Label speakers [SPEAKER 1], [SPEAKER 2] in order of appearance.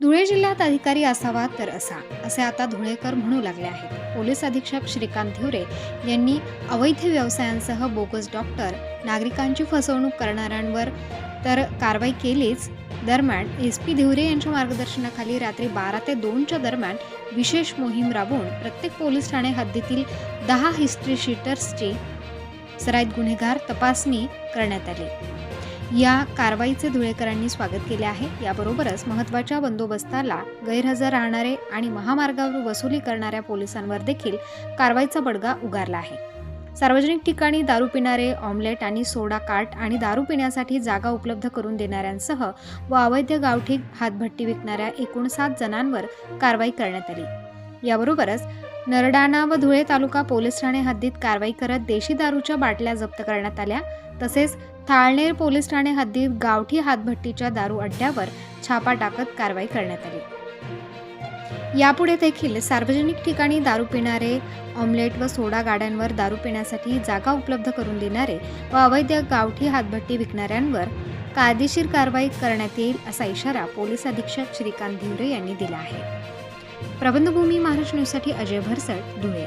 [SPEAKER 1] धुळे जिल्ह्यात अधिकारी असावा तर असा असे आता धुळेकर म्हणू लागले आहेत. पोलीस अधीक्षक श्रीकांत धिवरे यांनी अवैध व्यवसायांसह बोगस डॉक्टर नागरिकांची फसवणूक करणाऱ्यांवर तर कारवाई केलीच. दरम्यान एस पी धिवरे यांच्या मार्गदर्शनाखाली रात्री बारा ते दोनच्या दरम्यान विशेष मोहीम राबवून प्रत्येक पोलीस ठाणे हद्दीतील दहा हिस्ट्री शीटर्सची सराईत गुन्हेगार तपासणी करण्यात आली. या कारवाईचे धुळेकरांनी स्वागत केले आहे. याबरोबरच महत्त्वाच्या बंदोबस्ताला गैरहजर राहणारे आणि महामार्गावर वसुली करणाऱ्या पोलिसांवर देखील कारवाईचा बडगा उगारला आहे. सार्वजनिक ठिकाणी दारू पिणारे ऑमलेट आणि सोडा काट आणि दारू पिण्यासाठी जागा उपलब्ध करून देणाऱ्यांसह व अवैध गावठी हातभट्टी विकणाऱ्या एकूण सात जणांवर कारवाई करण्यात आली. याबरोबरच नरडाणा व धुळे तालुका पोलीस ठाणे हद्दीत कारवाई करत देशी दारूच्या बाटल्या जप्त करण्यात आल्या. तसेच थाळनेर पोलीस ठाणे हद्दीत गावठी हातभट्टीच्या दारू अड्ड्यावर छापा टाकत कारवाई करण्यात आली. यापुढे देखील सार्वजनिक ठिकाणी दारू पिणारे ऑमलेट व सोडा गाड्यांवर दारू पिण्यासाठी जागा उपलब्ध करून देणारे व अवैध गावठी हातभट्टी विकणाऱ्यांवर कायदेशीर कारवाई करण्यात येईल असा इशारा पोलीस अधीक्षक श्रीकांत धिवरे यांनी दिला आहे. प्रबंधभूमी महाराष्ट्र न्यूजसाठी अजय भरसट धुळे.